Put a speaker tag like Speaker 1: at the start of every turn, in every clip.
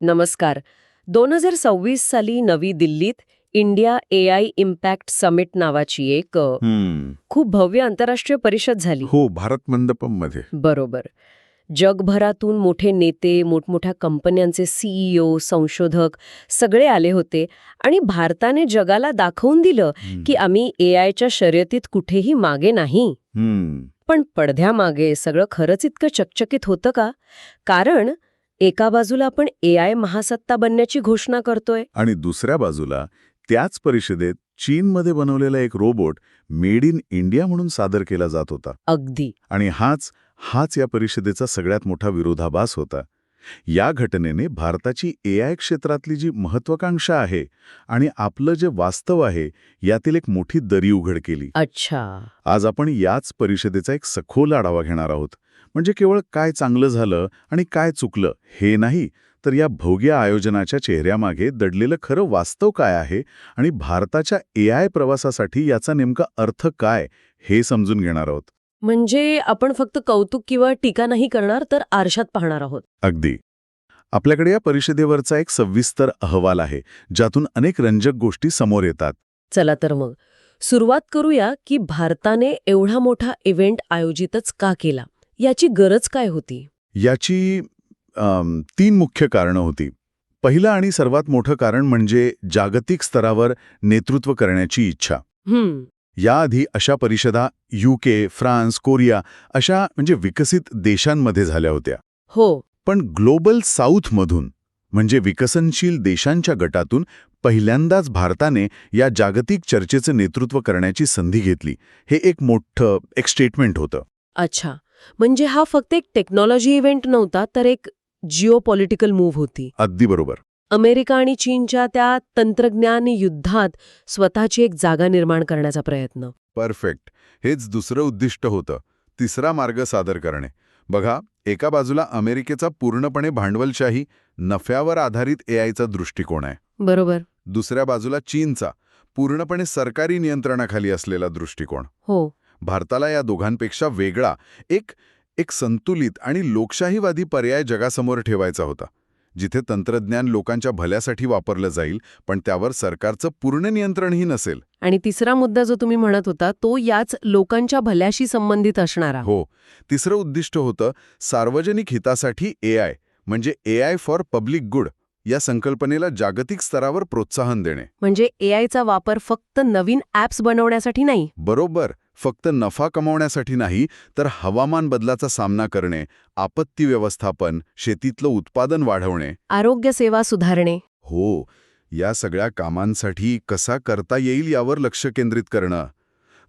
Speaker 1: नमस्कार. दोन हजार सव्वीस साली नवी दिल्लीत India A I impact summit नावाची एक. खूप भव्य आंतरराष्ट्रीय परिषद झाली.
Speaker 2: हो भारत मंडपममध्ये
Speaker 1: बरोबर. जगभरातून मोठे नेते मोठमोठ्या कंपन्यांचे सीईओ संशोधक सगळे आले होते आणि भारताने जगाला दाखवून दिलं की आम्ही ए आयच्या शर्यतीत कुठेही मागे नाही. पण पडद्यामागे सगळं खरंच इतकं चकचकीत होतं का? कारण एका बाजूला आपण ए आय महासत्ता बनण्याची घोषणा करतोय.
Speaker 2: आणि दुसऱ्या बाजूला त्याच परिषदेत चीनमध्ये बनवलेला एक रोबोट मेड इन इंडिया म्हणून सादर केला जात होता.
Speaker 1: अगदी.
Speaker 2: आणि हाच हाच या परिषदेचा सगळ्यात मोठा विरोधाभास होता. या घटनेने भारताची ए आय क्षेत्रातली जी महत्वाकांक्षा आहे आणि आपलं जे वास्तव आहे यातील एक मोठी दरी उघड केली.
Speaker 1: अच्छा.
Speaker 2: आज आपण याच परिषदेचा एक सखोल आढावा घेणार आहोत. म्हणजे केवळ काय चांगलं झालं आणि काय चुकलं हे नाही तर या भोग्य आयोजनाच्या चेहऱ्यामागे दडलेलं खरं वास्तव काय आहे आणि भारताच्या ए आय प्रवासासाठी याचा नेमका अर्थ काय हे समजून घेणार आहोत.
Speaker 1: म्हणजे आपण फक्त कौतुक किंवा टीका नाही करणार तर आरशात पाहणार आहोत.
Speaker 2: अगदी. आपल्याकडे या परिषदेवरचा एक सविस्तर अहवाल आहे ज्यातून अनेक रंजक गोष्टी समोर येतात.
Speaker 1: चला तर मग. सुरुवात करूया की भारताने एवढा मोठा इव्हेंट आयोजितच का केला? याची गरज काय होती?
Speaker 2: याची अम, तीन मुख्य कारणं होती. पहिलं आणि सर्वात मोठं कारण म्हणजे जागतिक स्तरावर नेतृत्व करण्याची इच्छा.
Speaker 1: हम्म.
Speaker 2: याआधी अशा परिषदा युके फ्रान्स कोरिया अशा म्हणजे विकसित देशांमध्ये झाल्या होत्या.
Speaker 1: हो.
Speaker 2: पण ग्लोबल साऊथमधून म्हणजे विकसनशील देशांच्या गटातून पहिल्यांदाच भारताने या जागतिक चर्चेचं नेतृत्व करण्याची संधी घेतली. हे एक मोठं एक स्टेटमेंट होतं.
Speaker 1: अच्छा. म्हणजे हा फक्त एक टेक्नॉलॉजी इव्हेंट नव्हता तर एक जिओ पॉलिटिकल मूव्ह होती.
Speaker 2: अगदी बरोबर.
Speaker 1: अमेरिका आणि चीनच्या त्या तंत्रज्ञान युद्धात स्वतःची एक जागा निर्माण करण्याचा प्रयत्न.
Speaker 2: परफेक्ट. हेच दुसरं उद्दिष्ट होतं. तिसरा मार्ग सादर करणे. बघा एका बाजूला अमेरिकेचा पूर्णपणे भांडवलशाही नफ्यावर आधारित एआयचा दृष्टिकोन आहे.
Speaker 1: बरोबर.
Speaker 2: दुसऱ्या बाजूला चीनचा पूर्णपणे सरकारी नियंत्रणाखाली असलेला दृष्टिकोन.
Speaker 1: हो.
Speaker 2: भारताला या दोघांपेक्षा वेगळा एक एक संतुलित आणि लोकशाहीवादी पर्याय जगासमोर ठेवायचा होता. जिथे तंत्रज्ञान लोकांच्या भल्यासाठी वापरलं जाईल पण त्यावर सरकारचं पूर्ण नियंत्रणही नसेल.
Speaker 1: आणि तिसरा मुद्दा जो तुम्ही म्हणत होता तो याच लोकांच्या भल्याशी संबंधित असणारा.
Speaker 2: हो. तिसरं उद्दिष्ट होतं सार्वजनिक हितासाठी एआय म्हणजे एआय फॉर पब्लिक गुड या संकल्पनेला जागतिक स्तरावर प्रोत्साहन देणे.
Speaker 1: म्हणजे एआयचा वापर फक्त नवीन ॲप्स बनवण्यासाठी नाही?
Speaker 2: बरोबर. फक्त नफा कमावण्यासाठी नाही तर हवामान बदलाचा सामना करणे आपत्ती व्यवस्थापन शेतीतलं उत्पादन वाढवणे.
Speaker 1: आरोग्य सेवा सुधारणे.
Speaker 2: हो या सगळ्या कामांसाठी कसा करता येईल यावर लक्ष केंद्रित करणं.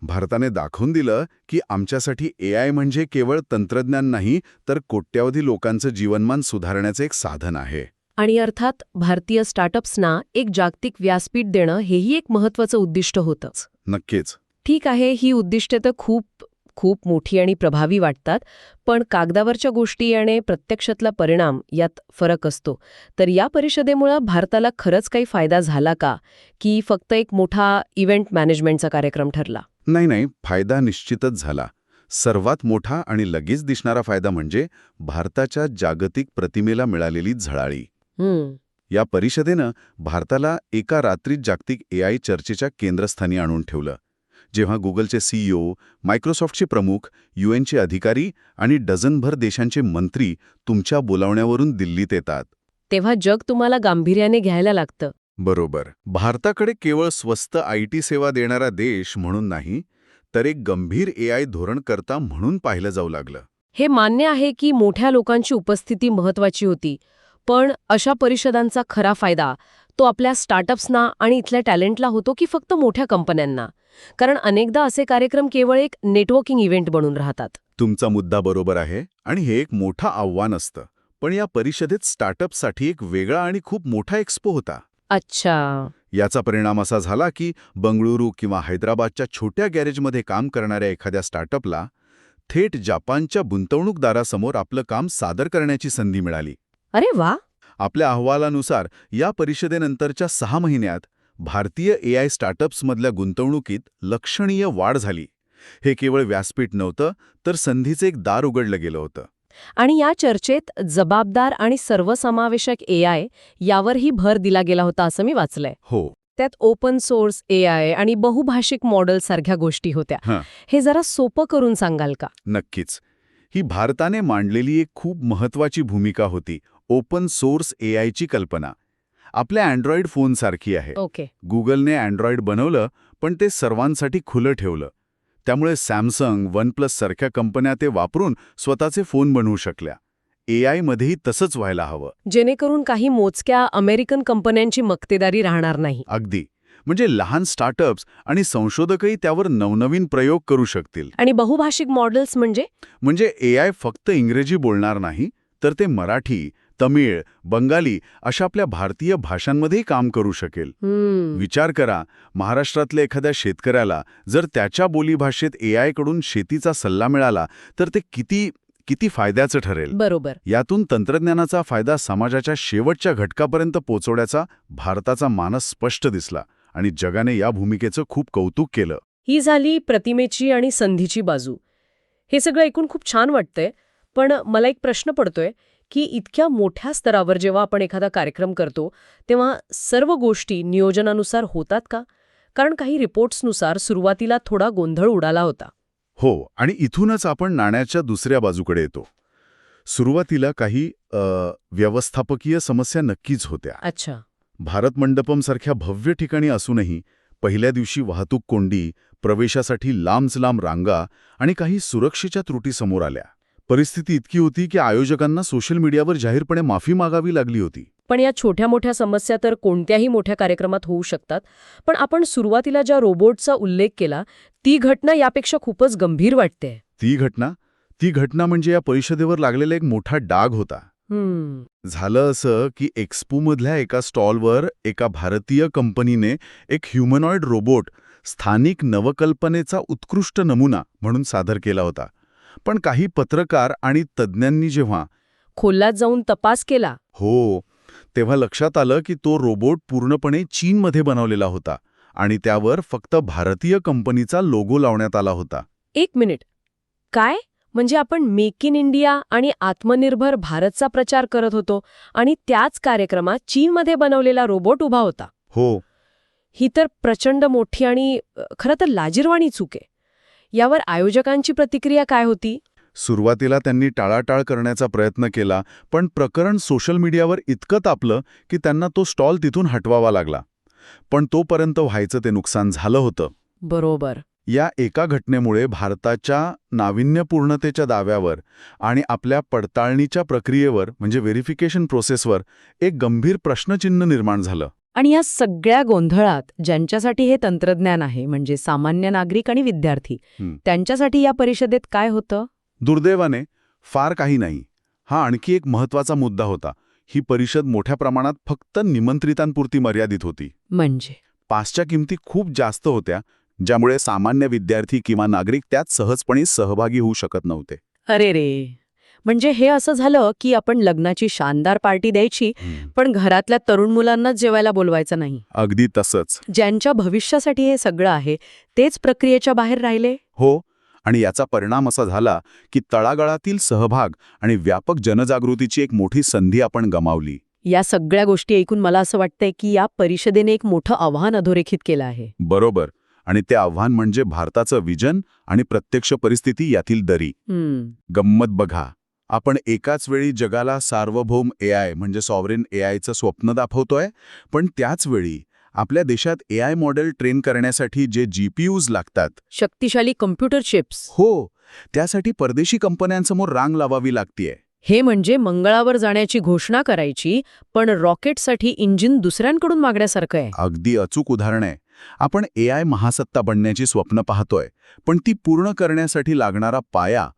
Speaker 2: भारताने दाखवून दिलं की आमच्यासाठी एआय म्हणजे केवळ तंत्रज्ञान नाही तर कोट्यावधी लोकांचं जीवनमान सुधारण्याचं एक साधन आहे.
Speaker 1: आणि अर्थात भारतीय स्टार्टअप्सना एक जागतिक व्यासपीठ देणं हेही एक महत्वाचं उद्दिष्ट होतंच.
Speaker 2: नक्कीच.
Speaker 1: ठीक आहे ही उद्दिष्टे तर खूप खूप मोठी आणि प्रभावी वाटतात पण कागदावरच्या गोष्टी आणि प्रत्यक्षातला परिणाम यात फरक असतो. तर या परिषदेमुळं भारताला खरंच काही फायदा झाला का? की फक्त एक मोठा इव्हेंट मॅनेजमेंटचा कार्यक्रम ठरला?
Speaker 2: नाही नाही फायदा निश्चितच झाला. सर्वात मोठा आणि लगेच दिसणारा फायदा म्हणजे भारताच्या जागतिक प्रतिमेला मिळालेली झळाळी. या परिषदेनं भारताला एका रात्रीत जागतिक एआय चर्चेच्या केंद्रस्थानी आणून ठेवलं. जेव्हा गुगलचे सीईओ मायक्रोसॉफ्टचे प्रमुख यूएनचे अधिकारी आणि डझनभर देशांचे मंत्री तुमच्या बोलावण्यावरून दिल्लीत येतात.
Speaker 1: तेव्हा जग तुम्हाला गांभीर्याने घ्यायला लागतं.
Speaker 2: बरोबर. भारताकडे केवळ स्वस्त आय टी सेवा देणारा देश म्हणून नाही तर एक गंभीर एआय धोरणकर्ता म्हणून पाहिलं जाऊ लागलं.
Speaker 1: हे मान्य आहे की मोठ्या लोकांची उपस्थिती महत्वाची होती पण अशा परिषदांचा खरा फायदा तो आपल्या स्टार्टअप्सना आणि इथल्या टॅलेंटला होतो की फक्त मोठ्या कंपन्यांना? कारण अनेकदा असे कार्यक्रम केवळ एक नेटवर्किंग इव्हेंट बनून राहतात.
Speaker 2: तुमचा मुद्दा बरोबर आहे आणि हे एक मोठं आव्हान असतं. पण या परिषदेत स्टार्टअपसाठी एक वेगळा आणि खूप मोठा एक्स्पो होता.
Speaker 1: अच्छा.
Speaker 2: याचा परिणाम असा झाला की बंगळुरू किंवा हैदराबादच्या छोट्या गॅरेजमध्ये काम करणाऱ्या एखाद्या स्टार्टअपला थेट जपानच्या गुंतवणूकदारासमोर आपलं काम सादर करण्याची संधी मिळाली.
Speaker 1: अरे वा!
Speaker 2: आपल्या अहवालानुसार या परिषदेनंतरच्या सहा महिन्यात भारतीय एआय स्टार्टअप्समधल्या गुंतवणुकीत लक्षणीय वाढ झाली. हे केवळ व्यासपीठ नव्हतं तर संधीचं एक दार उघडलं गेलं होतं.
Speaker 1: आणि या चर्चेत जबाबदार आणि सर्वसमावेशक ए आय यावरही भर दिला गेला होता असं मी वाचलंय.
Speaker 2: हो.
Speaker 1: त्यात ओपन सोर्स ए आय आणि बहुभाषिक मॉडेल सारख्या गोष्टी होत्या.
Speaker 2: हं.
Speaker 1: हे जरा सोपं करून सांगाल का?
Speaker 2: नक्कीच. ही भारताने मांडलेली एक खूप महत्वाची भूमिका होती ओपन सोर्स ए आयची कल्पना. आपल्या अँड्रॉइड फोनसारखी आहे.
Speaker 1: ओके.
Speaker 2: गुगलने अँड्रॉइड बनवलं पण ते सर्वांसाठी खुलं ठेवलं. त्यामुळे सॅमसंग वन प्लस सारख्या कंपन्या ते वापरून स्वतःचे फोन बनवू शकल्या. ए आयमध्येही तसंच व्हायला हवं.
Speaker 1: जेणेकरून काही मोजक्या अमेरिकन कंपन्यांची मक्तेदारी राहणार नाही.
Speaker 2: अगदी. म्हणजे लहान स्टार्टअप्स आणि संशोधकही त्यावर नवनवीन प्रयोग करू शकतील.
Speaker 1: आणि बहुभाषिक मॉडेल्स म्हणजे?
Speaker 2: म्हणजे ए आय फक्त इंग्रजी बोलणार नाही तर ते मराठी तमिळ बंगाली अशा आपल्या भारतीय भाषांमध्येही काम करू शकेल. विचार करा महाराष्ट्रातल्या एखाद्या शेतकऱ्याला जर त्याच्या बोलीभाषेत ए आयकडून शेतीचा सल्ला मिळाला तर ते किती किती फायद्याचं ठरेल?
Speaker 1: बरोबर.
Speaker 2: यातून तंत्रज्ञानाचा फायदा समाजाच्या शेवटच्या घटकापर्यंत पोचवण्याचा भारताचा मानस स्पष्ट दिसला आणि जगाने या भूमिकेचं खूप कौतुक केलं.
Speaker 1: ही झाली प्रतिमेची आणि संधीची बाजू. हे सगळं ऐकून खूप छान वाटतंय पण मला एक प्रश्न पडतोय की इतक्या मोठ्या स्तरावर जेव्हा आपण एखादा कार्यक्रम करतो तेव्हा सर्व गोष्टी नियोजनानुसार होतात का? कारण काही रिपोर्ट्सनुसार सुरुवातीला थोडा गोंधळ उडाला होता.
Speaker 2: हो आणि इथूनच आपण नाण्याच्या दुसऱ्या बाजूकडे येतो. सुरुवातीला काही व्यवस्थापकीय समस्या नक्कीच होत्या.
Speaker 1: अच्छा.
Speaker 2: भारत मंडपमसारख्या भव्य ठिकाणी असूनही पहिल्या दिवशी वाहतूक कोंडी प्रवेशासाठी लांबच लांब रांगा आणि काही सुरक्षेच्या त्रुटी समोर आल्या. परिस्थिती इतकी होती की आयोजकांना सोशल मीडियावर जाहीरपणे माफी मागावी लागली होती.
Speaker 1: पण या छोट्या मोठ्या समस्या तर कोणत्याही मोठ्या कार्यक्रमात होऊ शकतात. पण आपण सुरुवातीला ज्या रोबोटचा उल्लेख केला ती घटना यापेक्षा खूपच गंभीर वाटते.
Speaker 2: ती घटना? ती घटना म्हणजे या परिषदेवर लागलेला एक मोठा डाग होता. झालं असं की एक्स्पोमधल्या एका स्टॉलवर एका भारतीय कंपनीने एक ह्युमनॉइड रोबोट स्थानिक नवकल्पनेचा उत्कृष्ट नमुना म्हणून सादर केला होता. पण काही पत्रकार आणि तज्ज्ञांनी जेव्हा
Speaker 1: खोलात जाऊन तपास केला.
Speaker 2: हो तेव्हा लक्षात आलं की तो रोबोट पूर्णपणे चीनमध्ये बनवलेला होता आणि त्यावर फक्त भारतीय कंपनीचा लोगो लावण्यात आला होता.
Speaker 1: एक मिनिट. काय? म्हणजे आपण मेक इन इंडिया आणि आत्मनिर्भर भारतचा प्रचार करत होतो आणि त्याच कार्यक्रमात चीनमध्ये बनवलेला रोबोट उभा होता.
Speaker 2: हो.
Speaker 1: ही तर प्रचंड मोठी आणि खरं तर लाजिरवाणी चूक आहे. यावर आयोजकांची प्रतिक्रिया काय होती?
Speaker 2: सुरुवातीला त्यांनी टाळाटाळ करण्याचा प्रयत्न केला पण प्रकरण सोशल मीडियावर इतकं तापलं की त्यांना तो स्टॉल तिथून हटवावा लागला. पण तोपर्यंत व्हायचं ते नुकसान झालं होतं.
Speaker 1: बरोबर.
Speaker 2: या एका घटनेमुळे भारताच्या नाविन्यपूर्णतेच्या दाव्यावर आणि आपल्या पडताळणीच्या प्रक्रियेवर म्हणजे व्हेरिफिकेशन प्रोसेसवर एक गंभीर प्रश्नचिन्ह निर्माण झालं.
Speaker 3: आणि या सगळ्या गोंधळात ज्यांच्यासाठी हे तंत्रज्ञान आहे म्हणजे सामान्य नागरिक आणि विद्यार्थी. त्यांच्यासाठी या परिषदेत काय होतं?
Speaker 2: दुर्दैवाने फार काही नाही. हा आणखी एक महत्त्वाचा मुद्दा होता. ही परिषद मोठ्या प्रमाणात फक्त निमंत्रितांपुरती मर्यादित होती.
Speaker 3: म्हणजे?
Speaker 2: पासच्या किमती खूप जास्त होत्या ज्यामुळे सामान्य विद्यार्थी किंवा नागरिक त्यात सहजपणे सहभागी होऊ शकत नव्हते.
Speaker 3: अरे रे! म्हणजे हे असं झालं की आपण लग्नाची शानदार पार्टी द्यायची पण घरातल्या तरुण मुलांनाच जेवायला बोलवायचं नाही.
Speaker 2: अगदी तसंच.
Speaker 3: ज्यांच्या भविष्यासाठी हे सगळं आहे तेच प्रक्रियेच्या बाहेर राहिले?
Speaker 2: हो आणि याचा परिणाम असा झाला की तळागाळातील सहभाग आणि व्यापक जनजागृतीची एक मोठी संधी आपण गमावली.
Speaker 3: या सगळ्या गोष्टी ऐकून मला असं वाटतंय की या परिषदेने एक मोठं आव्हान अधोरेखित केलं आहे.
Speaker 2: बरोबर. आणि ते आव्हान म्हणजे भारताचं विजन आणि प्रत्यक्ष परिस्थिती यातील दरी. गंमत बघा. आपण एकाच वेळी जगाला सार्वभौम एआय म्हणजे सॉव्हरेन एआयचं स्वप्न दाखवतोय पण त्याच वेळी आपल्या देशात एआय मॉडेल ट्रेन करण्यासाठी जे जीपीयूज लागतात.
Speaker 3: शक्तिशाली कम्प्युटर चिप्स
Speaker 2: हो त्यासाठी परदेशी कंपन्यांसमोर रांग लावावी लागतीये.
Speaker 3: हे म्हणजे मंगळावर जाण्याची घोषणा करायची पण रॉकेटसाठी इंजिन दुसऱ्यांकडून मागण्यासारखं आहे.
Speaker 2: अगदी अचूक उदाहरण आहे. आपण एआय महासत्ता बनण्याची स्वप्न पाहतोय पण ती पूर्ण करण्यासाठी लागणारा पाया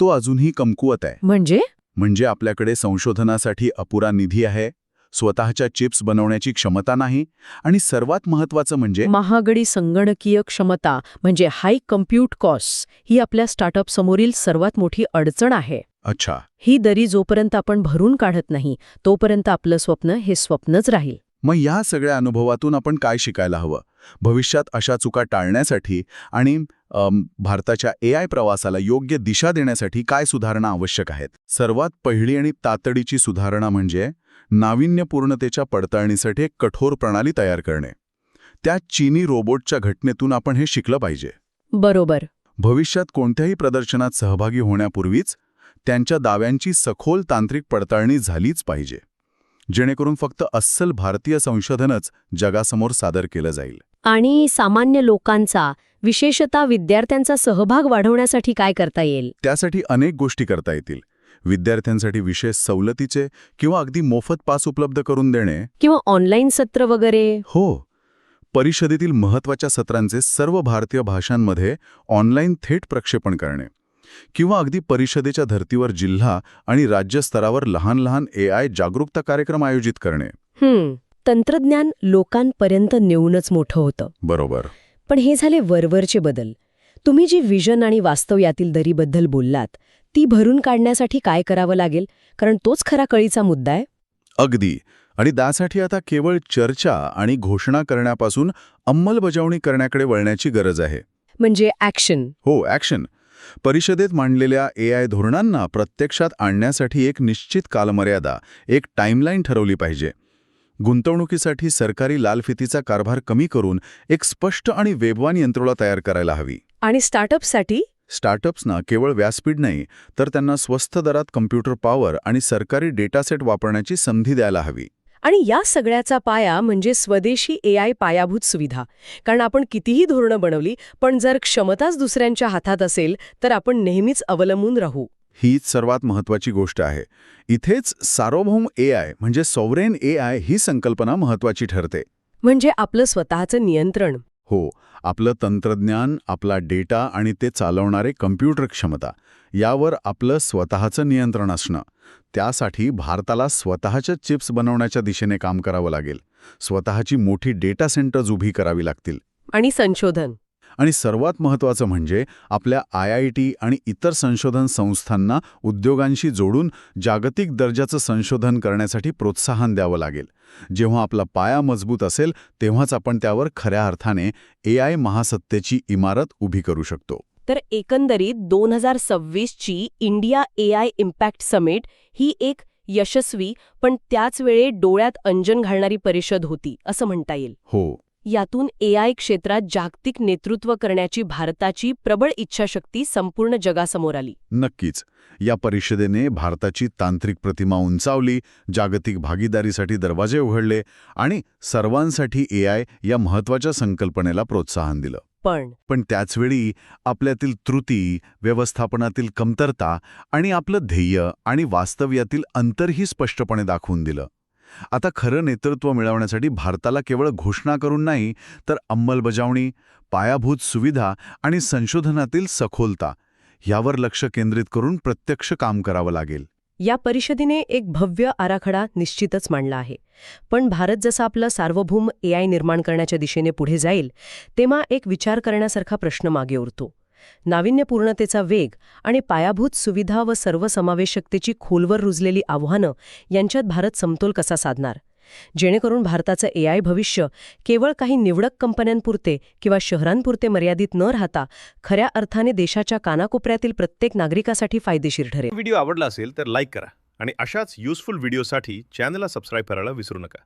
Speaker 2: तो अजूनही कमकुवत आहे.
Speaker 3: म्हणजे?
Speaker 2: म्हणजे आपल्याकडे संशोधनासाठी अपुरा निधी आहे स्वतःच्या चिप्स बनवण्याची क्षमता नाही आणि सर्वात महत्वाचं म्हणजे
Speaker 3: महागडी संगणकीय क्षमता म्हणजे हाय कम्प्यूट कॉस्ट ही आपल्या स्टार्टअप समोरील सर्वात मोठी अडचण आहे.
Speaker 2: अच्छा.
Speaker 3: ही दरी जोपर्यंत आपण भरून काढत नाही तोपर्यंत आपलं स्वप्न हे स्वप्नच राहील.
Speaker 2: मग या सगळ्या अनुभवातून आपण काय शिकायला हवं? भविष्यात अशा चुका टाळण्यासाठी आणि भारताच्या ए आय प्रवासाला योग्य दिशा देण्यासाठी काय सुधारणा आवश्यक आहेत? सर्वात पहिली आणि तातडीची सुधारणा म्हणजे नाविन्यपूर्णतेच्या पडताळणीसाठी एक कठोर प्रणाली तयार करणे. त्या चीनी रोबोटच्या घटनेतून आपण हे शिकलं पाहिजे.
Speaker 1: बरोबर.
Speaker 2: भविष्यात कोणत्याही प्रदर्शनात सहभागी होण्यापूर्वीच त्यांच्या दाव्यांची सखोल तांत्रिक पडताळणी झालीच पाहिजे. जेणेकरून फक्त अस्सल भारतीय संशोधनच जगासमोर सादर केलं जाईल.
Speaker 1: आणि सामान्य लोकांचा विशेषतः विद्यार्थ्यांचा सहभाग वाढवण्यासाठी काय करता येईल?
Speaker 2: त्यासाठी अनेक गोष्टी करता येतील. विद्यार्थ्यांसाठी विशेष सवलतीचे किंवा अगदी मोफत पास उपलब्ध करून देणे.
Speaker 1: किंवा ऑनलाईन सत्र वगैरे?
Speaker 2: हो. परिषदेतील महत्त्वाच्या सत्रांचे सर्व भारतीय भाषांमध्ये ऑनलाईन थेट प्रक्षेपण करणे. किंवा अगदी परिषदेच्या धर्तीवर जिल्हा आणि राज्यस्तरावर लहान लहान ए आय जागरूकता कार्यक्रम आयोजित करणे.
Speaker 1: तंत्रज्ञान लोकांपर्यंत नेऊनच मोठं होतं.
Speaker 2: बरोबर.
Speaker 1: पण हे झाले वरवरचे बदल. तुम्ही जी विजन आणि वास्तव यातील दरीबद्दल बोललात ती भरून काढण्यासाठी काय करावं लागेल? कारण तोच खरा कळीचा मुद्दा आहे.
Speaker 2: अगदी. आणि त्यासाठी आता केवळ चर्चा आणि घोषणा करण्यापासून अंमलबजावणी करण्याकडे वळण्याची गरज आहे.
Speaker 1: म्हणजे ॲक्शन
Speaker 2: हो ॲक्शन परिषदेत मांडलेल्या ए आय धोरणांना प्रत्यक्षात आणण्यासाठी एक निश्चित कालमर्यादा एक टाईमलाईन ठरवली पाहिजे. गुंतवणुकीसाठी सरकारी लालफितीचा कारभार कमी करून एक स्पष्ट आणि वेगवान यंत्रणा तयार करायला हवी.
Speaker 1: आणि स्टार्टअपसाठी
Speaker 2: स्टार्टअप्सना केवळ व्यासपीठ नाही तर त्यांना स्वस्त दरात कम्प्युटर पॉवर आणि सरकारी डेटासेट वापरण्याची संधी द्यायला हवी.
Speaker 1: आणि या सगळ्याचा पाया म्हणजे स्वदेशी ए आय पायाभूत सुविधा. कारण आपण कितीही धोरणं बनवली पण जर क्षमताच दुसऱ्यांच्या हातात असेल तर आपण नेहमीच अवलंबून राहू.
Speaker 2: हीच सर्वात महत्वाची गोष्ट आहे. इथेच सार्वभौम ए आय म्हणजे सॉव्हरेन ए आय ही संकल्पना महत्वाची ठरते.
Speaker 1: म्हणजे आपलं स्वतःचं नियंत्रण.
Speaker 2: हो आपलं तंत्रज्ञान आपला डेटा आणि ते चालवणारे कम्प्युटर क्षमता यावर आपलं स्वतःचं नियंत्रण असणं. त्यासाठी भारताला स्वतःच्या चिप्स बनवण्याच्या दिशेने काम करावं लागेल. स्वतःची मोठी डेटा सेंटर्स उभी करावी लागतील.
Speaker 1: आणि संशोधन.
Speaker 2: आणि सर्वात महत्त्वाचं म्हणजे आपल्या आय आय टी आणि इतर संशोधन संस्थांना उद्योगांशी जोडून जागतिक दर्जाचं संशोधन करण्यासाठी प्रोत्साहन द्यावं लागेल. जेव्हा आपला पाया मजबूत असेल तेव्हाच आपण त्यावर खऱ्या अर्थाने ए आय महासत्तेची इमारत उभी करू शकतो.
Speaker 1: तर एकंदरीत दोन हजार सव्वीसची India A I impact summit ही एक यशस्वी पण त्याच वेळे डोळ्यात अंजन घालणारी परिषद होती असं म्हणता येईल.
Speaker 2: हो.
Speaker 1: यातून ए आय क्षेत्रात जागतिक नेतृत्व करण्याची भारताची प्रबळ इच्छाशक्ती संपूर्ण जगासमोर आली.
Speaker 2: नक्कीच. या परिषदेने भारताची तांत्रिक प्रतिमा उंचावली जागतिक भागीदारीसाठी दरवाजे उघडले आणि सर्वांसाठी ए आय या महत्त्वाच्या संकल्पनेला प्रोत्साहन दिलं.
Speaker 1: पण
Speaker 2: पण त्याचवेळी आपल्यातील त्रुटी व्यवस्थापनातील कमतरता आणि आपलं ध्येय आणि वास्तव्यातील अंतरही स्पष्टपणे दाखवून दिलं. आता खरं नेतृत्व मिळवण्यासाठी भारताला केवळ घोषणा करून नाही तर अंमलबजावणी पायाभूत सुविधा आणि संशोधनातील सखोलता यावर लक्ष केंद्रित करून प्रत्यक्ष काम करावं लागेल.
Speaker 1: या परिषदेने एक भव्य आराखडा निश्चितच मांडला आहे. पण भारत जसा आपलं सार्वभौम ए आय निर्माण करण्याच्या दिशेने पुढे जाईल तेव्हा एक विचार करण्यासारखा प्रश्न मागे उरतो. नाविन्यपूर्णतेचा वेग आणि पायाभूत सुविधा व सर्वसमावेशकतेची खोलवर रुजलेली आव्हानं यांच्यात भारत समतोल कसा साधणार? जेणेकरून भारताचं ए आय भविष्य केवळ काही निवडक कंपन्यांपुरते किंवा शहरांपुरते मर्यादित न राहता खऱ्या अर्थाने देशाच्या कानाकोपऱ्यातील प्रत्येक नागरिकासाठी फायदेशीर ठरेल.
Speaker 4: व्हिडिओ आवडला असेल तर लाईक करा आणि अशाच युजफुल व्हिडिओसाठी चॅनलला सबस्क्राईब करायला विसरू नका.